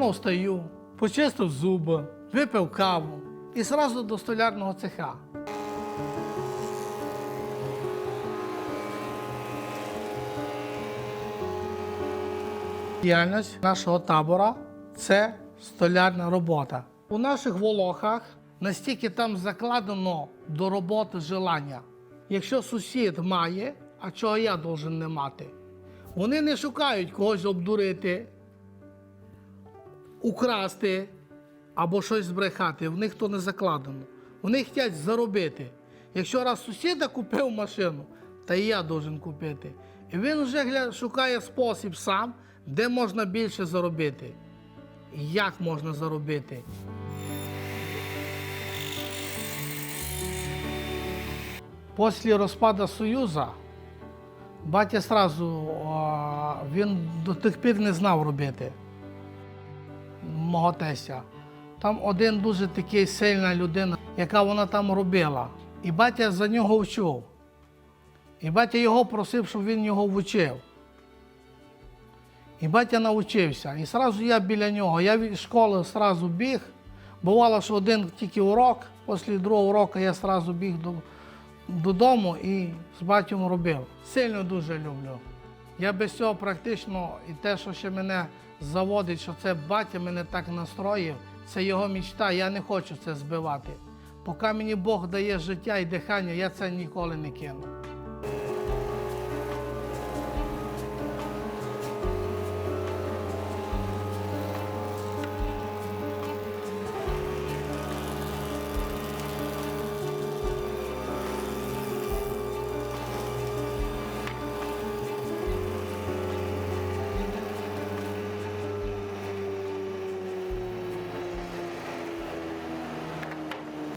Рано встаю, почистив зуби, випив каву і зразу до столярного цеха. Діяльність нашого табора це столярна робота. У наших волохах настільки там закладено до роботи желання. Якщо сусід має, а чого я должен не мати? Вони не шукають когось обдурити, украсти або щось збрехати. В них то не закладено. Вони хочуть заробити. Якщо раз сусіда купив машину, та і я должен купити. І він вже шукає спосіб сам, де можна більше заробити. Як можна заробити. Після розпаду Союзу батя сразу він до тих пір не знав робити мого тестя. Там один дуже такий сильна людина, яка вона там робила. І батя за нього вчив. І батя його просив, щоб він його вчив. І батя навчився. І одразу я біля нього. Я від школи одразу біг. Бувало, що один тільки урок, після другого уроку я одразу біг до, додому і з батьком робив. Сильно дуже люблю. Я без цього практично, і те, що ще мене заводить, що це батя мене так настроїв, це його мічта, я не хочу це збивати. Поки мені Бог дає життя і дихання, я це ніколи не кину.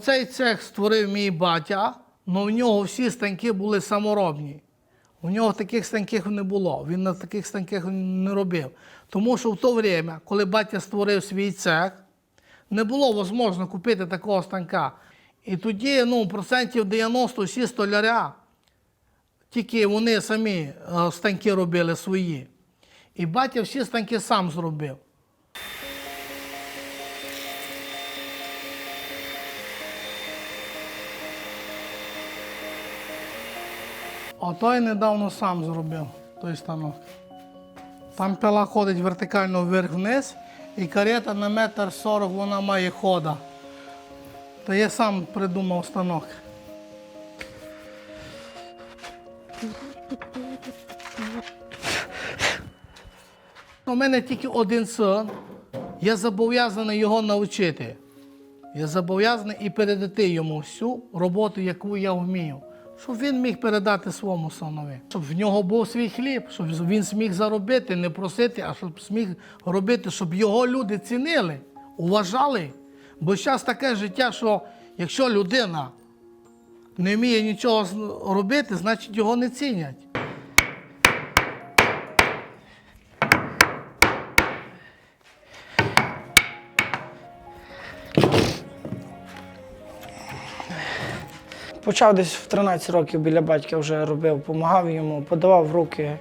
Цей цех створив мій батя, але в нього всі станки були саморобні. У нього таких станків не було. Він на таких станках не робив. Тому що в то время, коли батя створив свій цех, не було можливо купити такого станка. І тоді ну, процентів 90 всі столяря, тільки вони самі е, станки робили свої. І батя всі станки сам зробив. Ото я недавно сам зробив той станок. Там пила ходить вертикально вверх-вниз, і карета на метр сорок вона має хода. Та я сам придумав станок. У мене тільки один син, я зобов'язаний його навчити. Я зобов'язаний і передати йому всю роботу, яку я вмію, щоб він міг передати своєму синові, щоб в нього був свій хліб, щоб він зміг заробити, не просити, а щоб зміг робити, щоб його люди цінили, уважали. Бо зараз таке життя, що якщо людина не вміє нічого робити, значить його не цінять. Почав десь в 13 років біля батька вже робив, допомагав йому, подавав руки.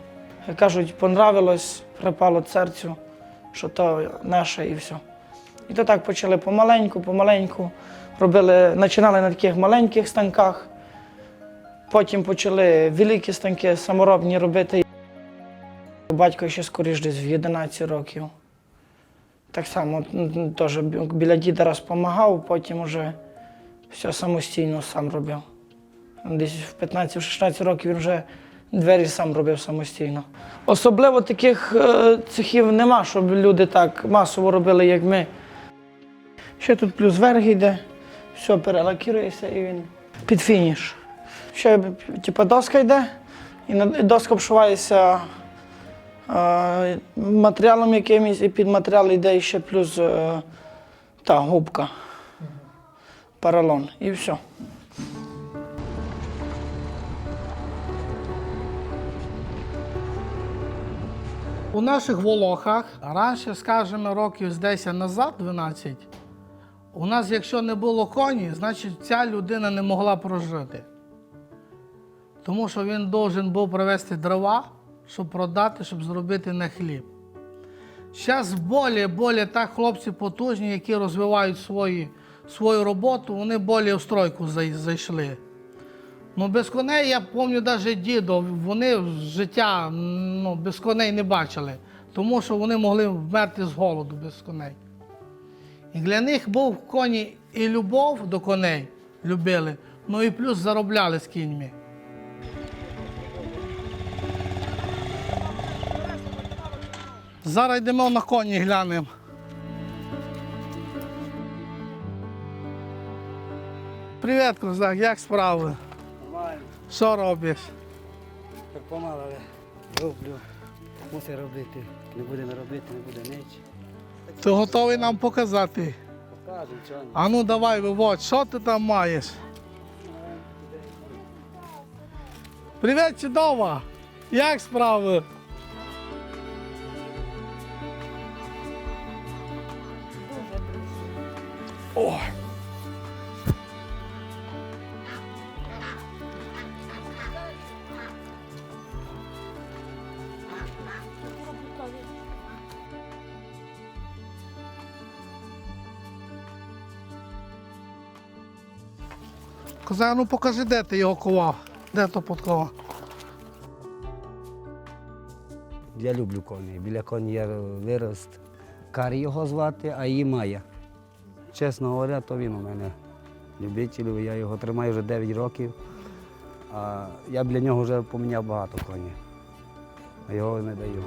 Як Кажуть, понравилось, припало серцю, що то наше і все. І то так почали помаленьку, помаленьку. Робили, починали на таких маленьких станках, потім почали великі станки саморобні робити. Батько ще скоріш десь в 11 років. Так само теж біля діда раз допомагав, потім вже все самостійно сам робив. Десь в 15-16 років він вже двері сам робив самостійно. Особливо таких е, цехів нема, щоб люди так масово робили, як ми. Ще тут плюс верх йде, все перелакірується і він під фініш. Ще типу, доска йде, і доска обшивається е, матеріалом якимось, і під матеріал йде ще плюс е, та губка поролон і все. У наших волохах раніше, скажімо, років з 10 назад, 12, у нас, якщо не було коні, значить ця людина не могла прожити. Тому що він должен був привезти дрова, щоб продати, щоб зробити на хліб. Зараз болі, болі так хлопці потужні, які розвивають свої, свою роботу, вони болі в стройку зайшли. Ну, без коней, я пам'ятаю навіть дідо, вони життя ну, без коней не бачили, тому що вони могли вмерти з голоду без коней. І для них був коні і любов до коней любили, ну і плюс заробляли з кіньми. Зараз йдемо на коні глянемо. Привіт, козак, як справи? Що робиш? так помало, але роблю. Мусить робити. Не буде не робити, не буде ніч. Ти готовий нам показати? Покажу, чого ні. А ну давай виводь, що ти там маєш? Привіт, чудова! Як справи? Козак, ну покажи, де ти його ковав. Де то подкова? Я люблю коні. Біля коні я вирос. Карі його звати, а її Майя. Чесно говоря, то він у мене любитель. Я його тримаю вже 9 років. А я біля нього вже поміняв багато коней. А його не даю.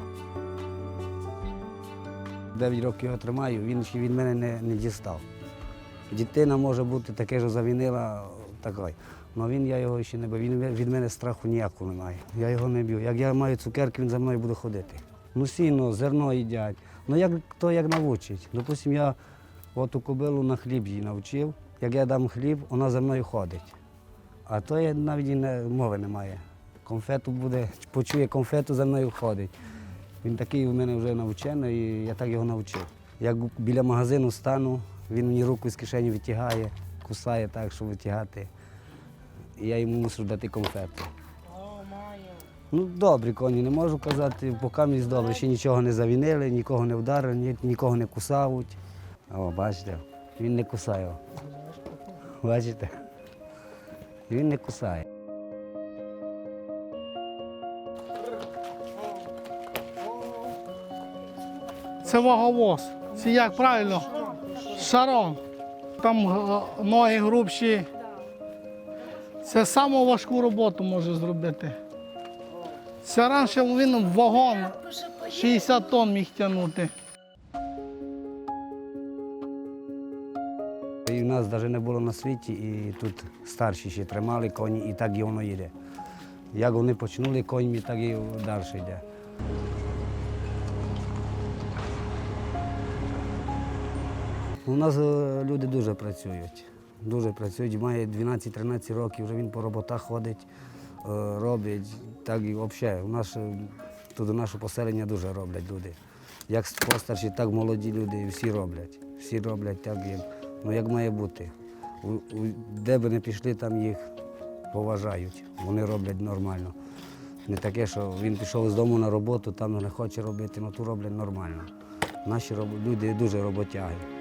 9 років його тримаю, він ще від мене не, не дістав. Дитина може бути таке, що завінила такий. Але він, я його ще не бив. Він від мене страху ніякого не має. Я його не б'ю. Як я маю цукерки, він за мною буде ходити. Ну сіно, зерно їдять. Ну як хто як навчить. Допустим, я оту кобилу на хліб її навчив. Як я дам хліб, вона за мною ходить. А то я навіть і не, мови немає. Конфету буде, почує конфету, за мною ходить. Він такий у мене вже навчений, і я так його навчив. Як біля магазину стану, він мені руку з кишені витягає, кусає так, щоб витягати. Я йому мушу дати конфету. Ну, добрі коні, не можу казати, поки мені добре, ще нічого не завінили, нікого не вдарили, ні- нікого не кусають. О, бачите, він не кусає. Бачите? Він не кусає. Це ваговоз. Це як правильно? Шарон. Там е, ноги грубші. Це саму важку роботу може зробити. Це раніше він вагон 60 тонн міг тягнути. І в нас навіть не було на світі, і тут старші ще тримали коні, і так і воно йде. Як вони почнули конями, так і далі йде. У нас е, люди дуже працюють. Дуже працюють. Має 12-13 років, вже він по роботах ходить, е, робить. Так і взагалі. У нас е, тут наше поселення дуже роблять люди. Як постарші, так молоді люди, всі роблять. Всі роблять так, як, ну, як має бути. Де би не пішли, там їх поважають. Вони роблять нормально. Не таке, що він пішов з дому на роботу, там не хоче робити, ну тут роблять нормально. Наші люди дуже роботяги.